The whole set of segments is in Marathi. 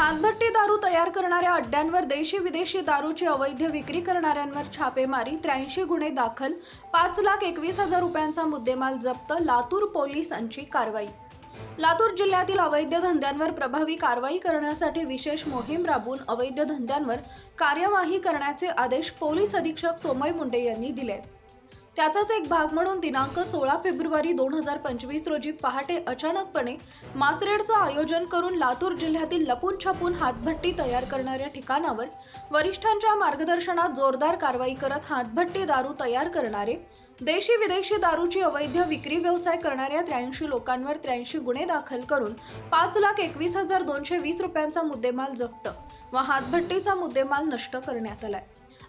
हातभट्टी दारू तयार करणाऱ्या अड्ड्यांवर देशी विदेशी दारूची अवैध विक्री करणाऱ्यांवर छापेमारी त्र्याऐंशी गुन्हे दाखल पाच लाख एकवीस हजार रुपयांचा मुद्देमाल जप्त लातूर पोलिसांची कारवाई. लातूर जिल्ह्यातील अवैध धंद्यांवर प्रभावी कारवाई करण्यासाठी विशेष मोहीम राबवून अवैध धंद्यांवर कार्यवाही करण्याचे आदेश पोलीस अधीक्षक सोमय मुंडे यांनी दिले त्याचाच एक भाग म्हणून दिनांक सोळा फेब्रुवारी दोन हजार पंचवीस रोजी पहाटे अचानकपणे मासरेडचं आयोजन करून लातूर जिल्ह्यातील लपून छपून हातभट्टी तयार करणाऱ्या ठिकाणावर वरिष्ठांच्या मार्गदर्शनात जोरदार कारवाई करत हातभट्टी दारू तयार करणारे देशी विदेशी दारूची अवैध विक्री व्यवसाय करणाऱ्या त्र्याऐंशी लोकांवर त्र्याऐंशी गुन्हे दाखल करून पाच लाख एकवीस हजार दोनशे वीस रुपयांचा मुद्देमाल जप्त व हातभट्टीचा मुद्देमाल नष्ट करण्यात आलाय.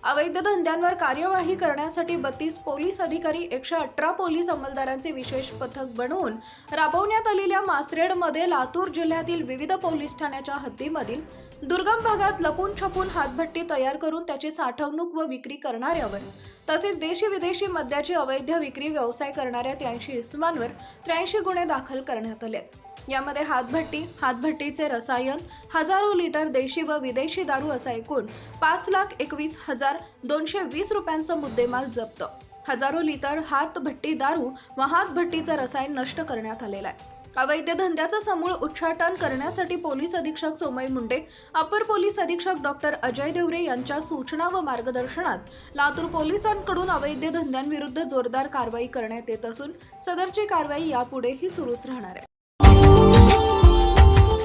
अवैध धंद्यांवर कार्यवाही करण्यासाठी बत्तीस पोलीस अधिकारी एकशे अठरा पोलीस अंमलदारांचे विशेष पथक बनवून राबवण्यात आलेल्या मासरेडमध्ये लातूर जिल्ह्यातील विविध पोलीस ठाण्याच्या हद्दीमधील दुर्गम भागात लपून छपून हातभट्टी तयार करून त्याची साठवणूक व विक्री करणाऱ्यावर तसेच देशी विदेशी मद्याची अवैध विक्री व्यवसाय करणाऱ्या त्र्याऐंशी इसमांवर त्र्याऐंशी गुन्हे दाखल करण्यात आले यामध्ये हातभट्टी हातभट्टीचे रसायन हजारो लिटर देशी व विदेशी दारू असा एकूण पाच लाख एकवीस हजार दोनशे वीस रुपयांचा मुद्देमाल जप्त. हजारो लिटर हातभट्टी दारू व हातभट्टीचं रसायन नष्ट करण्यात आलेलं आहे. अवैध धंद्याचं समूळ उच्चाटन करण्यासाठी पोलीस अधीक्षक सोमय मुंडे अपर पोलीस अधीक्षक डॉक्टर अजय देवरे यांच्या सूचना व मार्गदर्शनात लातूर पोलिसांकडून अवैध धंद्यांविरुद्ध जोरदार कारवाई करण्यात येत असून सदरची कारवाई यापुढेही सुरूच राहणार आहे.